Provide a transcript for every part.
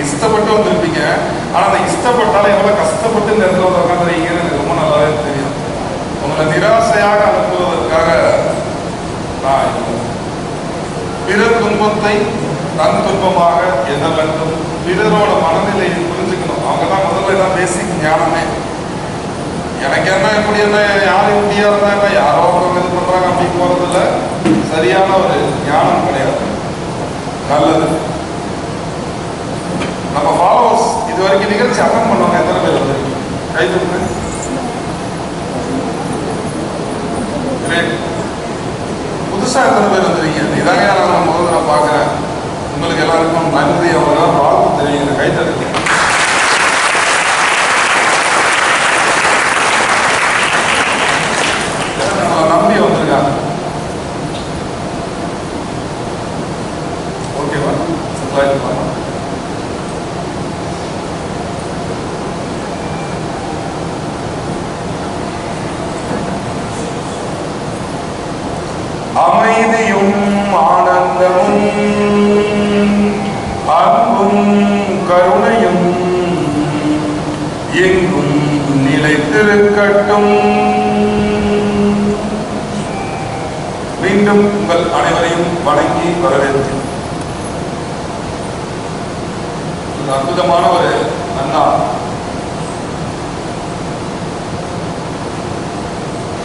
இஷ்டப்பட்டு வந்திருப்பீங்க. ஆனா அந்த இஷ்டப்பட்டாலும் எவ்வளவு கஷ்டப்பட்டு இந்த இடத்துல வந்து உட்காந்துருக்கீங்கன்னு எனக்கு ரொம்ப நல்லாவே தெரியும். உங்களை நிராசையாக அனுப்புவதற்காக நான் இல்லை. பிறர் துன்பத்தை தன் துன்பமாக எண்ண வேண்டும். பிறரோட மனநிலையை புரிஞ்சுக்கணும். அவங்க தான் முதல்ல தான் பேசிக் ஞானமே. எனக்கு என்ன இப்படி என்ன யார் இப்படியா இருந்தா என்ன? யாரோ ஒருத்தவங்க இது பண்றாங்க அப்படி போறதுல சரியான ஒரு ஞானம் கிடையாது. நல்லது. நம்ம ஃபாலோவர்ஸ் இது வரைக்கும் நிகழ்ச்சி அட்டன் பண்ணவங்க எத்தனை பேர் வந்து? கை தூக்கு புதுசாக எத்தனை பேர் வந்துருக்கீங்க? இதாங்க நான் முதல்ல நான் பார்க்குறேன். உங்களுக்கு எல்லாருக்கும் நன்றி. அவங்க வாழ்த்து தெரியுங்க கை தட்டுங்க. கருணையும் எங்கும் நிலைத்திருக்கட்டும். மீண்டும் உங்கள் அனைவரையும் வணங்கி வரவேற்கிறேன். அற்புதமான ஒரு அண்ணா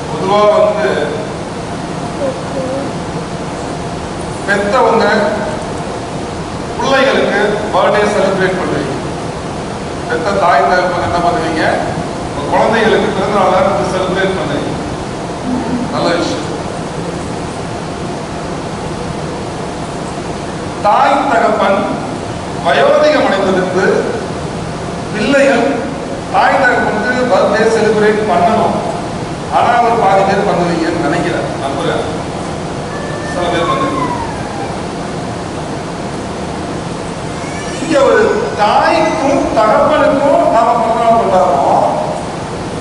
பொதுவா வந்து பெத்தவங்க பிள்ளைகளுக்கு பர்த்டே செலிப்ரேட் பண்ணுவீங்க. பெத்த தாய் தகப்பன் என்ன பண்ணுவீங்க? குழந்தைகளுக்கு பிறந்தநாளை வந்து செலிப்ரேட் பண்ணுவீங்க. நல்ல விஷயம். தாய் தகப்பன் வயோதிகம் அடைந்ததற்கு பிள்ளைகள் தாய் தகப்பனுக்கு பர்த்டே செலிப்ரேட் பண்ணணும். ஆனால் அவர் பாதி பேர் பண்ணுவீங்கன்னு நினைக்கிறேன். நம்புறேன் சில பேர் பண்ணுவீங்க இங்க ஒரு தாய்க்கும் தகப்பனுக்கும் நாம பிறந்தநாள் கொண்டாடுறோம்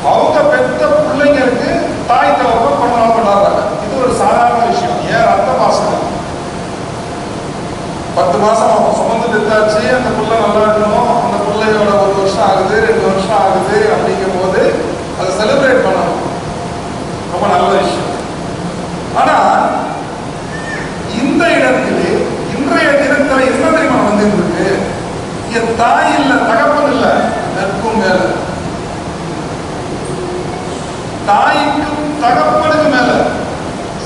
அவங்க பெத்த பிள்ளைங்களுக்கு தாய் தகப்பன் பிறந்தநாள் கொண்டாடுறாங்க இது ஒரு சாதாரண விஷயம். ஏன்? ரத்த மாசம். பத்து மாசம் அவங்க சுமந்து நிறுத்தாச்சு அந்த பிள்ளை நல்லா இருக்கணும் அந்த பிள்ளையோட ஒரு வருஷம் ஆகுது ரெண்டு வருஷம் ஆகுது அப்படிங்கும் போது அதை செலிப்ரேட் பண்ணணும் ரொம்ப நல்ல விஷயம் ஆனா இந்த இடத்திலே இன்றைய தினத்துல என்ன தெரியுமா வந்துட்டு இருக்கு என் தாய் இல்ல தகப்பன் இல்ல. நட்பும் மேல. தாய்க்கும் தகப்பனுக்கு மேல.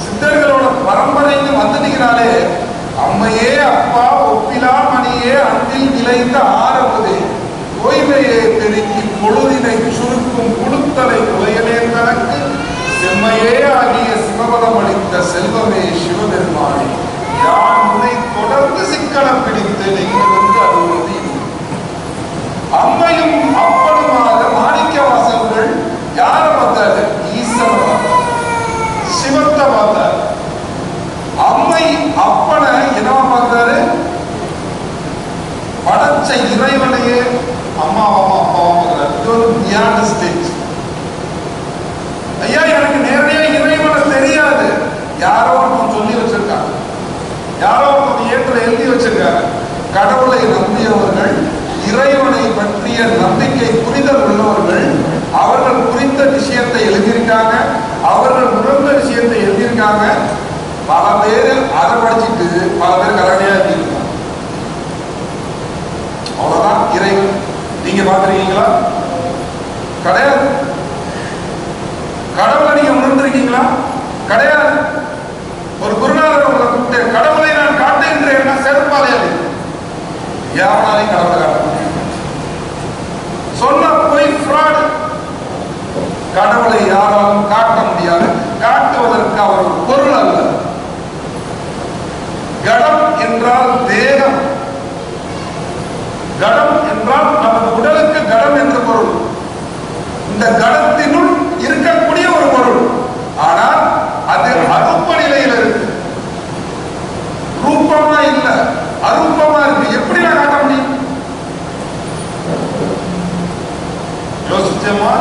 சித்தர்களோட பரம்பரைன்னு வந்துட்டீங்கனாலே அம்மையே அப்பா ஒப்பிலா மணியே அன்பில் நிலைத்த ஆரம்பதே ஓய்வையே பெருக்கி பொழுதினை சுருக்கும் குடுத்தலை குலையலே தனக்கு செம்மையே ஆகிய சிவபதம் அளித்த செல்வமே சிவபெருமானே. யான் உன்னை தொடர்ந்து சிக்கனம் பிடித்து நீங்கள் இறைவனையே அம்மாவாமா அப்பாவா பார்க்கிறார் இது ஒரு பியாண்ட் ஸ்டேஜ் ஐயா எனக்கு நேரடியா இறைவனை தெரியாது. யாரோ ஒருத்தன் சொல்லி வச்சிருக்காங்க. யாரோ ஒருத்தன் ஏற்றில் எழுதி வச்சிருக்காங்க. கடவுளை நம்பியவர்கள் இறைவனை பற்றிய நம்பிக்கை புரிதல் உள்ளவர்கள் அவர்கள் புரிந்த விஷயத்தை எழுதியிருக்காங்க. அவர்கள் உணர்ந்த விஷயத்தை எழுதியிருக்காங்க. பல பேர் அதை படிச்சுட்டு பல பேர் கரடியா எழுதியிருக்காங்க அவ்வளவுதான் இறைவன் நீங்க பாக்குறீங்களா கிடையாது கடவுளை நீங்க உணர்ந்திருக்கீங்களா? கிடையாது ஒரு குருநாதர் உங்களை கூப்பிட்டு கடவுளை நான் காட்டுகின்றேன் செருப்பாலே அடி யாருனாலையும் கடவுளை காட்ட முடியும் சொன்ன போய் ஃப்ராடு கடவுளை யாராலும் காட்ட முடியாது. காட்டுவதற்கு அவர் ஒரு பொருள் அல்ல. கடம் என்றால் தேகம். கடம் என்றால் நமது உடலுக்கு கடம் என்று பொருள் இந்த கடத்தினுள் இருக்கக்கூடிய ஒரு பொருள். ஆனால் அது அரூப நிலையில் இருக்கு. ரூபமா இல்ல அரூபமா இருக்கு. எப்படி நான் காட்ட முடியும்? யோசிச்சோமா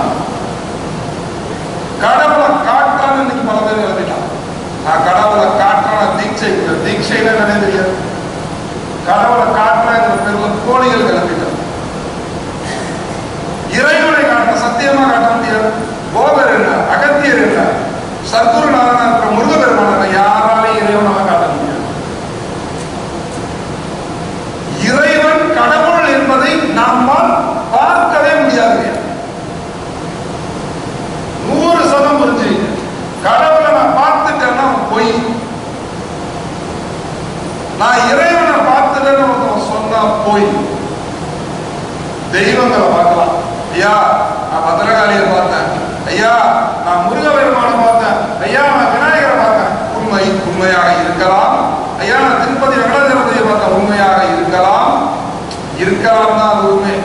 கடவுளை காட்டுறான்னு இன்னைக்கு பல பேர் எழுதிட்டான் நான் கடவுளை காட்டுறேன் தீட்சை தீட்சையில நினைவு கடவுளை காட்டுறேன் நிச்சயமா கோழிகள் முடியாது கோபர் என்ன அகத்தியர் என்ன சத்குருநாதனா இருக்கிற முருகபெருமான யாராலையும் இறைவனாக காட்ட முடியாது இறைவன் கடவுள் என்பதை நம்மால் பார்க்கவே முடியாது நூறு சதம் புரிஞ்சுங்க கடவுளை நான் பார்த்துட்டேன்னா அவன் பொய் நான் இறைவனை பார்த்துட்டேன்னு ஒருத்தன் சொன்னா பொய் தெய்வங்களை பார்க்கலாம் ஐயா நான் பத்திரகாளியை பார்த்தேன் ஐயா நான் முருகபெருமானை பார்த்தேன் ஐயா நான் விநாயகரை பார்த்தேன் உண்மை உண்மையாக இருக்கலாம். ஐயா நான் திருப்பதி வெங்கடாஜலபதியை பார்த்த உண்மையாக இருக்கலாம். இருக்கலாம் தான் அது உண்மை.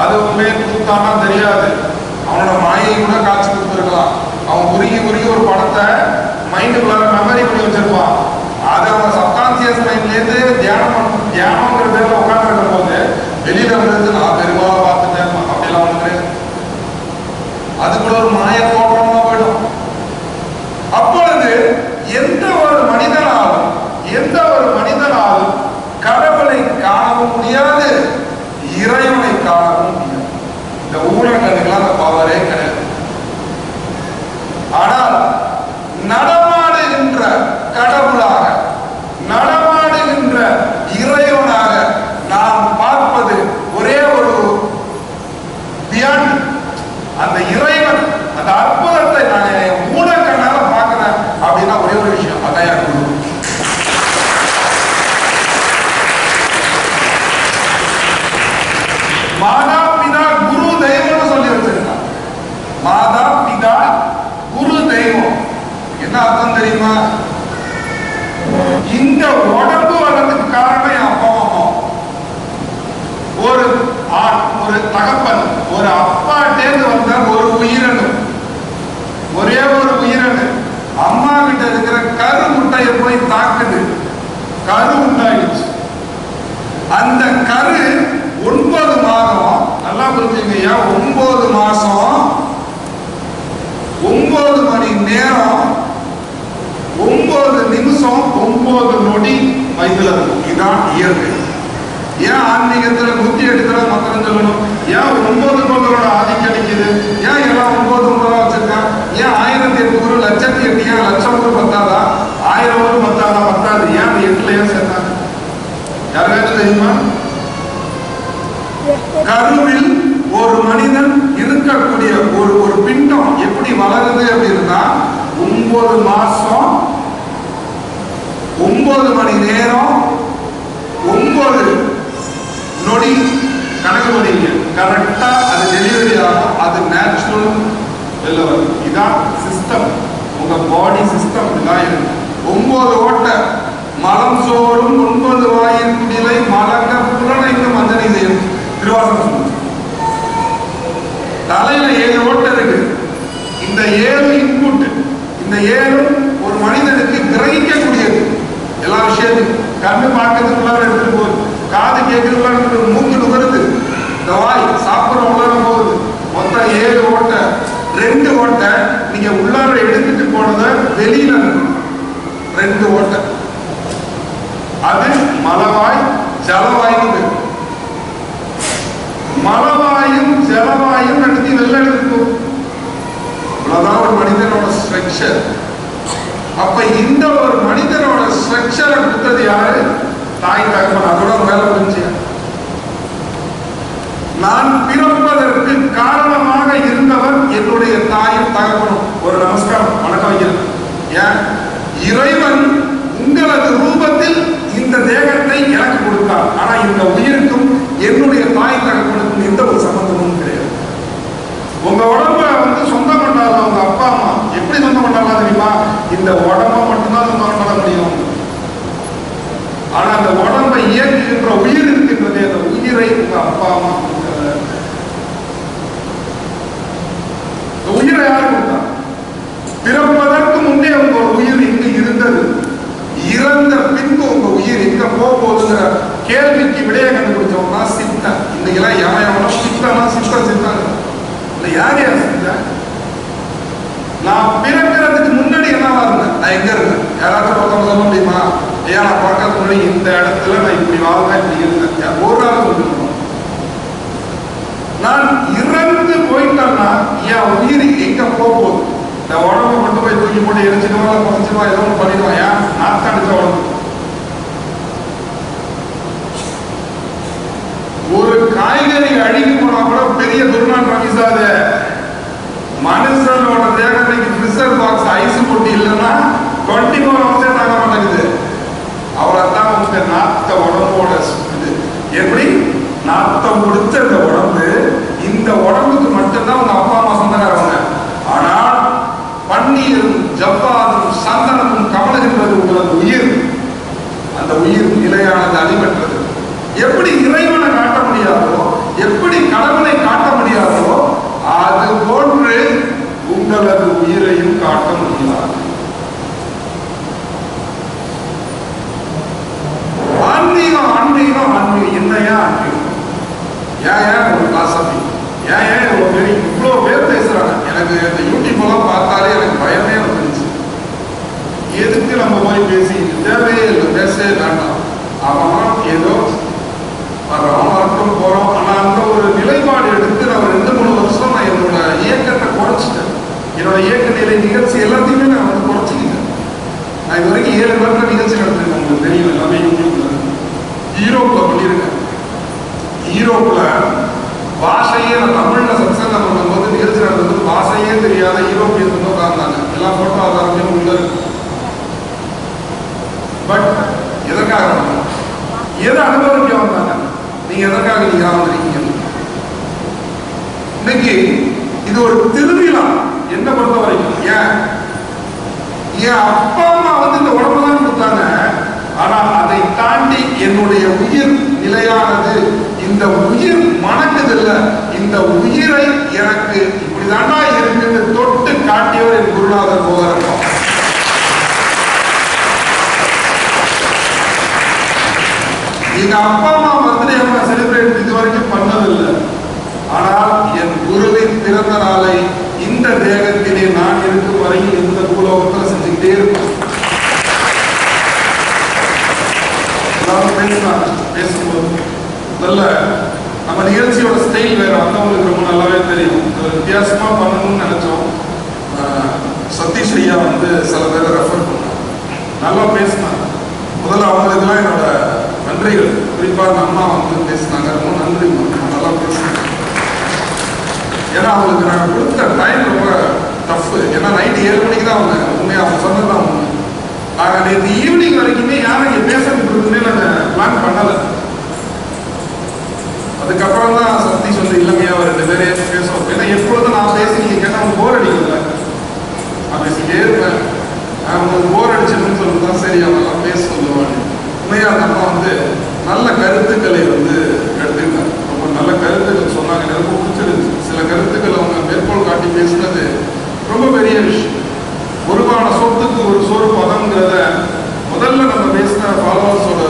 அது உண்மை கூத்தானா தெரியாது. அவனோட மாயை கூட காட்சி கொடுத்துருக்கலாம். அவன் உருகி உருகி ஒரு படத்தை மைண்டுக்குள்ளார மெமரி பண்ணி வச்சிருப்பான். அது அவன் சப்கான்சியஸ் மைண்ட்லேருந்து தியானம் தியானம்ங்கிற தியானங்கிற பேர்ல போது வெளியில இருந்து நான் பெருமாளை பார்த்துட்டேன் அப்படிலாம் ஒன்று கிடையாது அது கூட ஒரு மாய தோற்றமா போயிடும் அப்பொழுது எந்த ஒரு மனிதனாலும் எந்த ஒரு மனிதனாலும் கடவுளை காணவும் முடியாது இறைவனை காணவும் முடியாது இந்த ஊழல்களுக்கெல்லாம் அந்த பவரே கிடையாது ஆனால் நடமாடுகின்ற கடவுளாக நடமாடுகின்ற இறைவனாக நாம் பார்ப்பது ஒரே ஒரு பியாண்ட் அந்த இறைவன் அந்த அற்புதத்தை நான் என் மூலக்கண்ணால பார்க்கிறேன் அப்படின்னா ஒரே ஒரு விஷயம் அதான் என் குரு மாதா பிதா குரு தெய்வம்னு சொல்லி வச்சிருக்கான் மாதா பிதா குரு தெய்வம் என்ன அர்த்தம் தெரியுமா? இந்த உடம்பு வர்றதுக்கு காரணம் என் அப்பா அம்மா. ஒரு ஆண் ஒரு தகப்பன் ஒரு அப்பாட்டேந்து வந்த ஒரு உயிரணு ஒரே ஒரு உயிரணு அம்மா கிட்ட இருக்கிற கரு முட்டையை போய் தாக்குது. கரு உண்டாயிடுச்சு. அந்த கரு ஒன்பது மாதம் நல்லா புரிஞ்சுங்கய்யா ஒன்பது மாசம் ஒன்பது மணி நேரம் ஒன்பது நிமிஷம் ஒன்பது நொடி வயதுல இருக்கும் இதான் இயற்கை. ஏன் ஆன்மீகத்தில் புத்தி எடுத்து தடவை மந்திரம் சொல்லணும் ஏன் ஒன்பது கோங்களோட ஆதிக்கம் அடிக்குது ஏன் எல்லாம் ஒன்பது ஒன்பதா வச்சிருக்கான் ஏன் ஆயிரத்தி எட்டு குரு லட்சத்தி எட்டு ஏன் லட்சம் குரு பத்தாதா ஆயிரம் குரு பத்தாதா பத்தாது ஏன் அந்த எட்டுல ஏன் சேர்த்தாங்க யாருக்காச்சும் தெரியுமா கருவில் ஒரு மனிதன் இருக்கக்கூடிய ஒரு ஒரு பிண்டம் எப்படி வளருது அப்படின்னா ஒன்பது மாசம் ஒன்பது மணி நேரம் ஒன்பது நொடி கணக்கு பண்ணிங்க கரெக்டா அது டெலிவரி ஆகும் அது நேச்சுரல் வெளில வரும் இதான் சிஸ்டம் உங்க பாடி சிஸ்டம் இதுதான் இருக்கு ஒன்பது ஓட்ட மலம் சோறும் ஒன்பது வாயின் குடிலை மலங்க புலனைக்கு மஞ்சனை செய்யும். திருவாசகம் சொல்லுது. தலையில ஏழு ஓட்ட இருக்கு. இந்த ஏழு இன்புட் இந்த ஏழும் ஒரு மனிதனுக்கு கிரகிக்கக்கூடியது. எல்லா விஷயத்தையும் கண்ணு பார்க்கறதுக்குள்ளார எடுத்துட்டு போகுது. காது கேட்கறதுக்குள்ளார எடுத்துட்டு போகுது, மூக்கு நுகருது இந்த வாய் சாப்பிட உள்ளார போகுது மொத்தம் ஏழு ஓட்டை ரெண்டு ஓட்டை நீங்க உள்ளார எடுத்துட்டு போனதை வெளியில ரெண்டு ஓட்டை. அது மலவாய் ஜலவாய்னு மலவாயும் ஜலவாயும் நடத்தி வெளில எடுத்துட்டு அவ்வளவுதான் ஒரு மனிதனோட ஸ்ட்ரக்சர் அப்ப இந்த ஒரு மனிதனோட ஸ்ட்ரக்சரை கொடுத்தது யாரு? தாய் தகவல் அதோட மேல முடிஞ்சு. நான் பிறப்பதற்கு காரணமாக இருந்தவர் என்னுடைய தாயும் தகவலும் ஒரு நமஸ்காரம். இறைவன் உங்களது ரூபத்தில் இந்த தேகத்தை எனக்கு கொடுத்தார். ஆனா இந்த உயிருக்கும் என்னுடைய தாய் தகவலுக்கும் எந்த ஒரு சம்பந்தமும் கிடையாது. உங்க உடம்ப வந்து சொந்தம் கொண்டாடலாம் உங்க அப்பா அம்மா. எப்படி சொந்தம் கொண்டாடலாம் தெரியுமா? இந்த உடம்ப மட்டும்தான் சொந்தம் கொண்டாட முடியும். ஆனா அந்த உடம்பை இயக்குகின்ற உயிர் இருக்கின்றது அந்த உயிரை உங்க அப்பா அம்மா உயிரை யார் கொடுத்தா பிறப்பதற்கு முன்னே உங்க உயிர் இங்கு இருந்தது இறந்த பின்பு உங்க உயிர் எங்க போகுதுங்கிற கேள்விக்கு விடைய கண்டுபிடிச்சவங்க தான் சித்தன். இன்னைக்கெல்லாம் எவன் எவனோ சித்தனா சித்தன் சித்தன்? இல்ல யார் யார் சித்தன்? நான் பிறக்கிறதுக்கு முன்னாடி என்னவா இருந்தேன். நான் எங்க இருந்தேன்? யாராச்சும் ஒருத்தவங்க சொல்ல முடியுமா? ஐயா நான் பிறக்கிறதுக்கு முன்னாடி இந்த இடத்துல நான் இப்படி வாழ்ந்தேன் இப்படி இருந்தேன். ஒரு நாள் சொல்லிருக்கணும் நான் இறந்து போயிட்டேன்னா என் உயிர் எங்க போகுது? இந்த உடம்பை கொண்டு போய் தூக்கி போட்டு எரிஞ்சிடுவா இல்லை புதைச்சிடுவா ஏதோ ஒன்று பண்ணிடுவான் ஏன்? நாத்தம் அடிச்ச உடம்பு. ஒரு காய்கறி அழுகி போனா கூட பெரிய துர்நாற்றம் வீசாத. மனுஷனோட தேகத்தைக்கு ஃப்ரிசர் பாக்ஸ் ஐஸ் போட்டு இல்லைன்னா டுவெண்ட்டி ஃபோர் ஹவர்ஸே தாங்க மாட்டேங்குது. அவ்வளோதான் உங்க நாத்த உடம்போட இது. எப்படி? நாத்தம் கொடுத்த இந்த உடம்பு இந்த உடம்புக்கு மட்டும்தான் உங்க அப்பா பன்னீரும் ஜவ்வாதும் சந்தனமும் இது நிகழ்ச்சி நடத்திருக்கேன் உங்களுக்கு? தெரியும்? எல்லாமே யூடியூப்ல ஈரோப்ல பண்ணியிருக்கேன் ஈரோப்ல பாஷையே நான் தமிழ்ல சத்சங்கம் பண்ணும்போது நிகழ்ச்சி நடந்தது பாஷையே தெரியாத ஈரோப்பியன் வந்து உட்கார்ந்தாங்க. எல்லா போட்டோ ஆதாரத்தையும் உள்ள பட் எதற்காக எதை அனுபவிக்க வந்தாங்க? நீங்க எதற்காக நீங்க வந்திருக்கீங்க இன்னைக்கு இது ஒரு திருவிழா. என்ன பொறுத்த வரைக்கும் ஏன் என் அப்பா அம்மா வந்து இந்த உடம்பு தான் கொடுத்தாங்க ஆனா அதை தாண்டி என்னுடைய உயிர் நிலையானது. இந்த உயிர் மணக்குதில்ல. இந்த உயிரை எனக்கு இப்படிதாண்டா இருக்குன்னு தொட்டு காட்டியவர் என் குருநாதர் போகிறப்பா எங்க அப்பா அம்மா பர்த்டே நான் செலிப்ரேட் இது வரைக்கும் பண்ணதில்லை. ஆனால் என் குருவின் பிறந்த நாளை இந்த தேகத்திலே நான் இருக்கும் வரையில் இந்த பூலோகத்தில் செஞ்சுக்கிட்டே இருப்பேன். எல்லாரும் பேசினாங்க பேசும்போது. முதல்ல நம்ம நிகழ்ச்சியோட ஸ்டைல் வேற வந்தவங்களுக்கு ரொம்ப நல்லாவே தெரியும். ஒரு வித்தியாசமா பண்ணணும்னு நினைச்சோம். சதீஷ் ஐயா வந்து சில பேரை ரெஃபர் பண்ணோம் நல்லா பேசினாங்க. முதல்ல அவங்களுக்குலாம் என்னோட நன்றிகள். குறிப்பா அந்த அம்மா வந்து பேசினாங்க. ரொம்ப நன்றி நல்லா பேசினாங்க. ஏன்னா அவங்களுக்கு நாங்கள் கொடுத்த டைம் ரொம்ப டஃப் ஏன்னா நைட்டு ஏழு மணிக்கு தான் அவங்க உண்மையாக அவங்க சொன்னது தான் உண்மை நேற்று ஈவினிங் வரைக்குமே யாரும் இங்கே பேசுறதுக்கு இருக்குன்னே நாங்கள் பிளான் பண்ணலை. அதுக்கப்புறம் தான் சதீஷ் வந்து இல்லைங்கய்யா ஒரு ரெண்டு பேரே பேசுவோம் ஏன்னா எப்பொழுதும் நான் பேசி கேட்டால் அவங்க போர் அடிக்கல நான் பேசிக்கிட்டே இருப்பேன். நான் உங்களுக்கு போர் அடிச்சிருக்குன்னு சொல்லிட்டு தான் சரி அவங்கெல்லாம் பேச சொல்லுவாங்க. உண்மையாக அந்த வந்து நல்ல கருத்துக்களை வந்து எடுத்துருந்தாங்க ரொம்ப நல்ல கருத்துக்கள் சொன்னாங்க. எனக்கு பிடிச்சிருந்துச்சு. சில கருத்துக்கள் அவங்க மேற்கோள் காட்டி பேசுனது ரொம்ப பெரிய விஷயம். சொத்துக்கு ஒரு சோறு பதம்ங்கிறத முதல்ல நம்ம பேசின ஃபாலோவர்ஸோட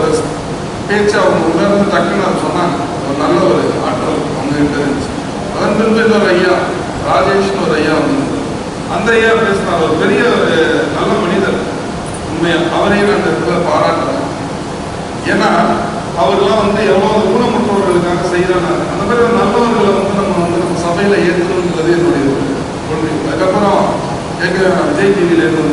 பேச்சு அவங்க உணர்ந்து டக்குன்னு அதை சொன்னாங்க. ஒரு நல்ல ஒரு ஆற்றல் அவங்க கிட்ட இருந்துச்சு. அதன் பின்பு இன்னொரு ஐயா ராஜேஷ்னு ஒரு ஐயா வந்து அந்த ஐயா பேசினார். ஒரு பெரிய ஒரு நல்ல மனிதர். உண்மையாக அவரையும் நான் இடத்துல பாராட்டுறேன் ஏன்னா அவர்லாம் வந்து எவ்வளோ ஊனமுற்றவர்களுக்காக செய்கிறாங்க அந்த மாதிரி ஒரு நல்ல രീതിയിലേക്കും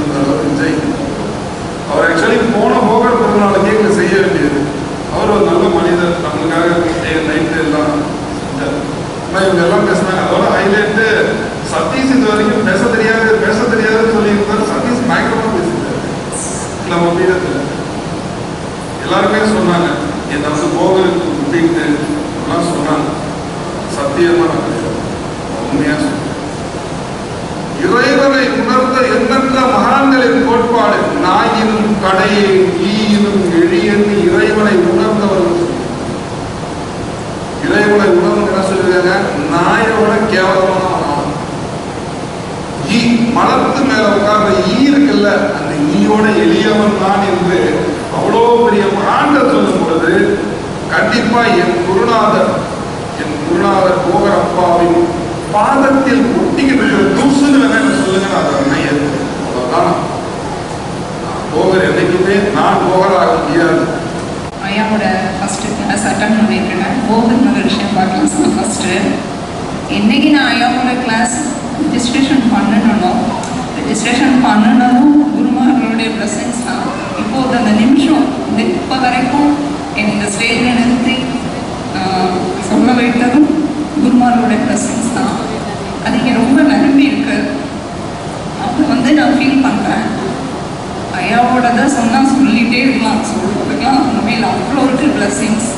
நாயினும் கடையை எழியன் இறைவனை உணர்ந்தவர்கள் இறைவனை உணர்ந்து என்ன சொல்லிருக்காங்க? நாயோட கேவலமான ஈ மலத்து மேல உட்கார்ந்த ஈ இருக்குல்ல அந்த ஈயோட எளியவன் தான் என்று அவ்வளோ பெரிய மாண்ட சொல்லும் பொழுது கண்டிப்பா என் குருநாதர் என் குருநாதர் போகர் அப்பாவின் பாதத்தில் ஒட்டிக்கிட்டு இருக்கிற தூசுன்னு வேணா என்ன சொல்லுங்க நான் அதை அவ்வளோதான் ஏற்றுக்கிறேன். என்றைக்குமே நான் போகர் முடியாது. ஐயாவோட ஃபஸ்ட்டு கிளாஸ் அட்டன் பண்ணியிருக்கேன் போகுங்கிற விஷயம் பார்க்கலாம் சார் ஃபஸ்ட்டு என்னைக்கு நான் ஐயாவோட கிளாஸ் ரிஜிஸ்ட்ரேஷன் பண்ணணும் ரெஜிஸ்ட்ரேஷன் பண்ணணும் குருமார்களுடைய ப்ரெசன்ஸ் தான். இப்போது அந்த நிமிஷம் இந்த இப்போ வரைக்கும் என்னை இந்த ஸ்டேஜில் நிறுத்தி சொல்ல வைத்ததும் குருமாரோட ப்ரெசன்ஸ் தான். அது இங்கே ரொம்ப நிரம்பி இருக்கு. அப்போ வந்து நான் ஃபீல் பண்ணுறேன் ஐயாவோடத சொன்னால் சொல்லிகிட்டே இருக்கலாம். சொல்கிறதுக்கெலாம் உண்மையில் அவ்வளோ இருக்கு பிளஸ்ஸிங்ஸ்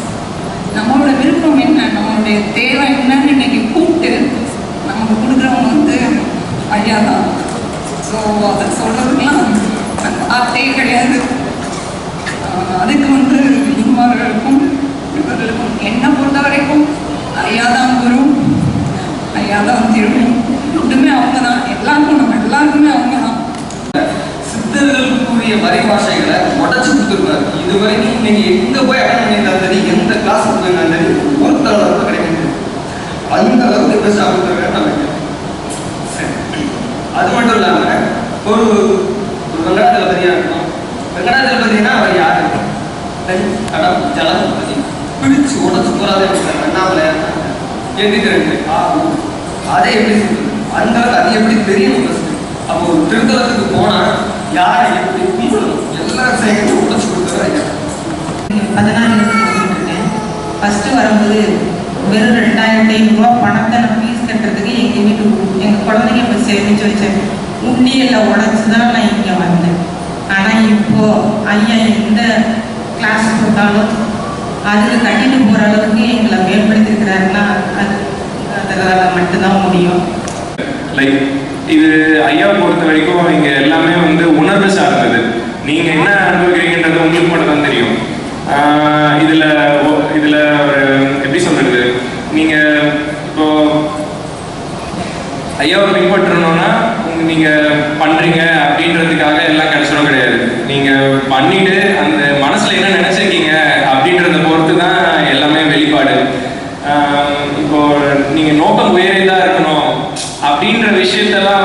நம்மளோட விருப்பம் என்ன? நம்மளுடைய தேவை என்னன்னு இன்னைக்கு கூப்பிட்டு நமக்கு கொடுக்குறவங்க வந்து ஐயா தான் ஸோ அதை சொல்கிறதுக்கெலாம் வார்த்தையே கிடையாது. அதுக்கு வந்து குருமார்களுக்கும் இவர்களுக்கும் என்னை பொறுத்த வரைக்கும் ஐயா தான் குரு ஐயா தான் திரும்பி ரெண்டுமே அவங்க தான் எல்லாருக்கும் நம்ம எல்லாருக்குமே அவங்க தான். சித்தர்களுக்குரிய பரிபாஷைகளை உடச்சு கொடுத்துருக்காரு இது வரைக்கும் நீங்கள் எங்கே போய் அட்டன் பண்ணியிருந்தாலும் சரி எந்த கிளாஸ் போயிருந்தாலும் சரி ஒரு அளவுக்கு கிடைக்கிறது அந்த அளவுக்கு பெஸ்ட் கொடுத்துருக்காரு நான் சரி. அது மட்டும் இல்லாம ஒரு ஒரு வெங்கடாஜலபதியாக இருக்கணும் வெங்கடாஜலபதினா அவர் யாரு? தென் கடம் ஜலம் பிடிச்சு உடச்சு போறாதே அண்ணாமலை எண்ணிக்கிறேன் அதே எப்படி சொல்றது? அந்த அளவுக்கு அது எப்படி தெரியும் first? அப்போ ஒரு திருத்தலத்துக்கு போனா யாரை எப்படி கும்பிடணும் எல்லாரும் சேர்ந்து உடச்சு பதினாலு இருக்கேன் ஃபஸ்ட்டு வரும்போது வெறும் ரெண்டாயிரத்தி ஐநூறுரூவா பணத்தை நான் ஃபீஸ் கட்டுறதுக்கு எங்கள் வீட்டு எங்கள் குழந்தைங்க இப்போ சேமிச்சு வச்சேன் உண்டியில் உடச்சி தான் நான் இங்கே வந்தேன் ஆனால் இப்போ ஐயா எந்த கிளாஸ் போட்டாலும் அதுக்கு கட்டிட்டு போகிற அளவுக்கு எங்களை மேம்படுத்திருக்கிறாருன்னா அது அதனால் மட்டும்தான் முடியும் லைக் இது ஐயாவை பொறுத்த வரைக்கும் இங்க எல்லாமே வந்து உணர்வு சார்ந்தது. நீங்க என்ன அனுபவிக்கிறீங்கன்றது உங்களுக்கு மட்டும் தான் தெரியும். ஆஹ் இதுல விஷயத்தெல்லாம்